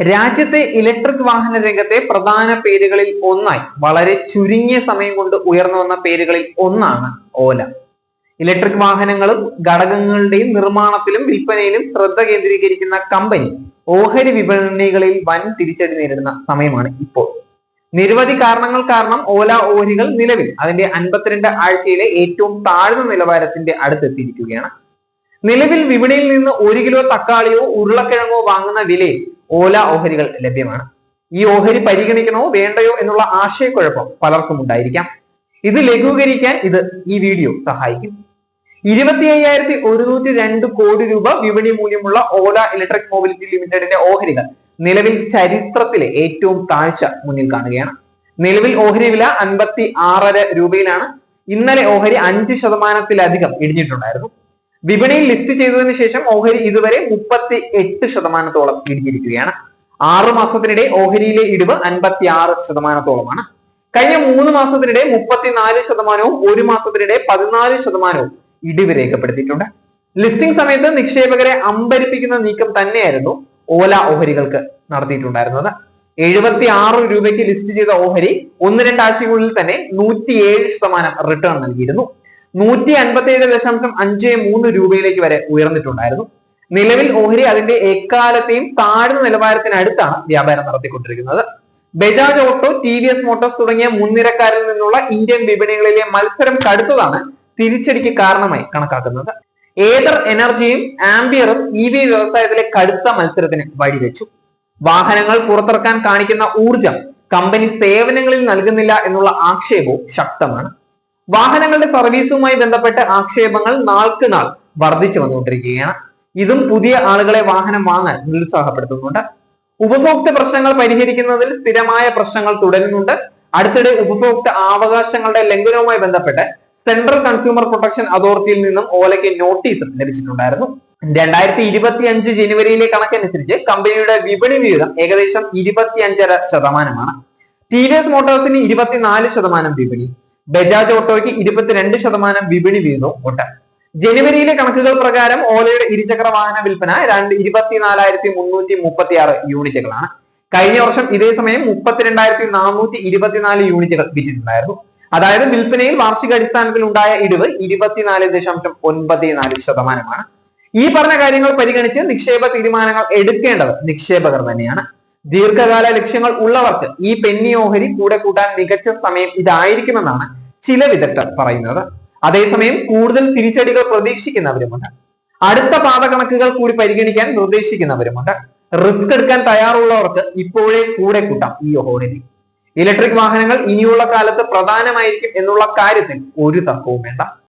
രാജ്യത്തെ ഇലക്ട്രിക് വാഹന രംഗത്തെ പ്രധാന പേരുകളിൽ ഒന്നായി വളരെ ചുരുങ്ങിയ സമയം കൊണ്ട് ഉയർന്നു വന്ന പേരുകളിൽ ഒന്നാണ് ഓല. ഇലക്ട്രിക് വാഹനങ്ങളും ഘടകങ്ങളുടെയും നിർമ്മാണത്തിലും വിൽപ്പനയിലും ശ്രദ്ധ കേന്ദ്രീകരിക്കുന്ന കമ്പനി ഓഹരി വിപണികളിൽ വൻ തിരിച്ചടി നേരിടുന്ന സമയമാണ് ഇപ്പോൾ. നിരവധി കാരണങ്ങൾ കാരണം ഓല ഓഹരികൾ നിലവിൽ അതിന്റെ അൻപത്തിരണ്ട് ആഴ്ചയിലെ ഏറ്റവും താഴ്ന്ന നിലവാരത്തിന്റെ അടുത്തെത്തിയിരിക്കുകയാണ്. നിലവിൽ വിപണിയിൽ നിന്ന് ഒരു കിലോ തക്കാളിയോ ഉരുളക്കിഴങ്ങോ വാങ്ങുന്ന വിലയിൽ ഓല ഓഹരികൾ ലഭ്യമാണ്. ഈ ഓഹരി പരിഗണിക്കണോ വേണ്ടയോ എന്നുള്ള ആശയക്കുഴപ്പം പലർക്കും ഉണ്ടായിരിക്കാം. ഇത് ലഘൂകരിക്കാൻ ഇത് ഈ വീഡിയോ സഹായിക്കും. ഇരുപത്തി അയ്യായിരത്തി ഒരുന്നൂറ്റി രണ്ട് കോടി രൂപ വിപണി മൂല്യമുള്ള ഓല ഇലക്ട്രിക് മൊബിലിറ്റി ലിമിറ്റഡിന്റെ ഓഹരികൾ നിലവിൽ ചരിത്രത്തിലെ ഏറ്റവും താഴ്ച മുന്നിൽ കാണുകയാണ്. നിലവിൽ ഓഹരി വില അൻപത്തി ആറര രൂപയിലാണ്. ഇന്നലെ ഓഹരി അഞ്ച് ശതമാനത്തിലധികം ഇടിഞ്ഞിട്ടുണ്ടായിരുന്നു. വിപണിയിൽ ലിസ്റ്റ് ചെയ്തതിനു ശേഷം ഓഹരി ഇതുവരെ മുപ്പത്തി എട്ട് ശതമാനത്തോളം ഇടിഞ്ഞിരിക്കുകയാണ് ആറു മാസത്തിനിടെ ഓഹരിയിലെ ഇടിവ് അൻപത്തി ആറ് ശതമാനത്തോളമാണ്. കഴിഞ്ഞ മൂന്ന് മാസത്തിനിടെ മുപ്പത്തിനാല് ശതമാനവും ഒരു മാസത്തിനിടെ പതിനാല് ശതമാനവും ഇടിവ് രേഖപ്പെടുത്തിയിട്ടുണ്ട്. ലിസ്റ്റിംഗ് സമയത്ത് നിക്ഷേപകരെ അമ്പരിപ്പിക്കുന്ന നീക്കം തന്നെയായിരുന്നു ഓല ഓഹരികൾക്ക് നടത്തിയിട്ടുണ്ടായിരുന്നത്. എഴുപത്തി ആറ് രൂപയ്ക്ക് ലിസ്റ്റ് ചെയ്ത ഓഹരി ഒന്ന് രണ്ടാഴ്ചയ്ക്കുള്ളിൽ തന്നെ നൂറ്റിയേഴ് ശതമാനം റിട്ടേൺ നൽകിയിരുന്നു. നൂറ്റി അൻപത്തി ഏഴ് ദശാംശം അഞ്ച് മൂന്ന് രൂപയിലേക്ക് വരെ ഉയർന്നിട്ടുണ്ടായിരുന്നു. നിലവിൽ ഓഹരി അതിന്റെ എക്കാലത്തെയും താഴ്ന്ന നിലവാരത്തിനടുത്താണ് വ്യാപാരം നടത്തിക്കൊണ്ടിരിക്കുന്നത്. Bajaj auto T V S motors തുടങ്ങിയ മുൻനിരക്കാരിൽ നിന്നുള്ള ഇന്ത്യൻ വിപണികളിലെ മത്സരം കടുത്തതാണ് തിരിച്ചടിക്ക് കാരണമായി കണക്കാക്കുന്നത്. ഏതർ എനർജിയും ആംബിയറും ഇ വി വ്യവസായത്തിലെ കടുത്ത മത്സരത്തിന് വഴിവെച്ചു. വാഹനങ്ങൾ പുറത്തിറക്കാൻ കാണിക്കുന്ന ഊർജം കമ്പനി സേവനങ്ങളിൽ നൽകുന്നില്ല എന്നുള്ള ആക്ഷേപവും ശക്തമാണ്. വാഹനങ്ങളുടെ സർവീസുമായി ബന്ധപ്പെട്ട ആക്ഷേപങ്ങൾ നാൾക്ക് നാൾ വർദ്ധിച്ചു വന്നുകൊണ്ടിരിക്കുകയാണ്. ഇതും പുതിയ ആളുകളെ വാഹനം വാങ്ങാൻ നിരുത്സാഹപ്പെടുത്തുന്നുണ്ട്. ഉപഭോക്തൃ പ്രശ്നങ്ങൾ പരിഹരിക്കുന്നതിൽ സ്ഥിരമായ പ്രശ്നങ്ങൾ തുടരുന്നുണ്ട്. അടുത്തിടെ ഉപഭോക്തൃ അവകാശങ്ങളുടെ ലംഘനവുമായി ബന്ധപ്പെട്ട് സെൻട്രൽ കൺസ്യൂമർ പ്രൊട്ടക്ഷൻ അതോറിറ്റിയിൽ നിന്നും ഓലയ്ക്ക് നോട്ടീസ് ലഭിച്ചിട്ടുണ്ടായിരുന്നു. രണ്ടായിരത്തി ഇരുപത്തി അഞ്ച് ജനുവരിയിലെ കണക്കനുസരിച്ച് കമ്പനിയുടെ വിപണി വിഹിതം ഏകദേശം ഇരുപത്തിയഞ്ചര ശതമാനമാണ്. ടി വി എസ് മോട്ടോഴ്സിന് ഇരുപത്തിനാല് ശതമാനം വിപണി. ബജാജ് ഓട്ടോയ്ക്ക് ഇരുപത്തിരണ്ട് ശതമാനം വിപണി വീണു ഉണ്ട് ജനുവരിയിലെ കണക്കുകൾ പ്രകാരം ഓലയുടെ ഇരുചക്ര വാഹന വിൽപ്പന രണ്ട് ഇരുപത്തിനാലായിരത്തി മുന്നൂറ്റി മുപ്പത്തി ആറ് യൂണിറ്റുകളാണ്. കഴിഞ്ഞ വർഷം ഇതേ സമയം മുപ്പത്തിരണ്ടായിരത്തി നാനൂറ്റി ഇരുപത്തിനാല് യൂണിറ്റുകൾ വിറ്റിട്ടുണ്ടായിരുന്നു. അതായത് വിൽപ്പനയിൽ വാർഷിക അടിസ്ഥാനത്തിൽ ഉണ്ടായ ഇടിവ് ഇരുപത്തിനാല് ദശാംശം ഒൻപത്തി നാല് ശതമാനമാണ്. ഈ പറഞ്ഞ കാര്യങ്ങൾ പരിഗണിച്ച് നിക്ഷേപ തീരുമാനങ്ങൾ എടുക്കേണ്ടത് നിക്ഷേപകർ തന്നെയാണ്. ദീർഘകാല ലക്ഷ്യങ്ങൾ ഉള്ളവർക്ക് ഈ പെന്നി ഓഹരി കൂടെ കൂട്ടാൻ മികച്ച സമയം ഇതായിരിക്കുമെന്നാണ് ചില വിദഗ്ധർ പറയുന്നത് അതേസമയം കൂടുതൽ തിരിച്ചടികൾ പ്രതീക്ഷിക്കുന്നവരുമുണ്ട്. അടുത്ത പാതകണക്കുകൾ കൂടി പരിഗണിക്കാൻ നിർദ്ദേശിക്കുന്നവരുമുണ്ട്. റിസ്ക് എടുക്കാൻ തയ്യാറുള്ളവർക്ക് ഇപ്പോഴേ കൂടെ കൂട്ടാം ഈ ഓഹരി ഇലക്ട്രിക് വാഹനങ്ങൾ ഇനിയുള്ള കാലത്ത് പ്രധാനമായിരിക്കും എന്നുള്ള കാര്യത്തിൽ ഒരു തർക്കവും വേണ്ട.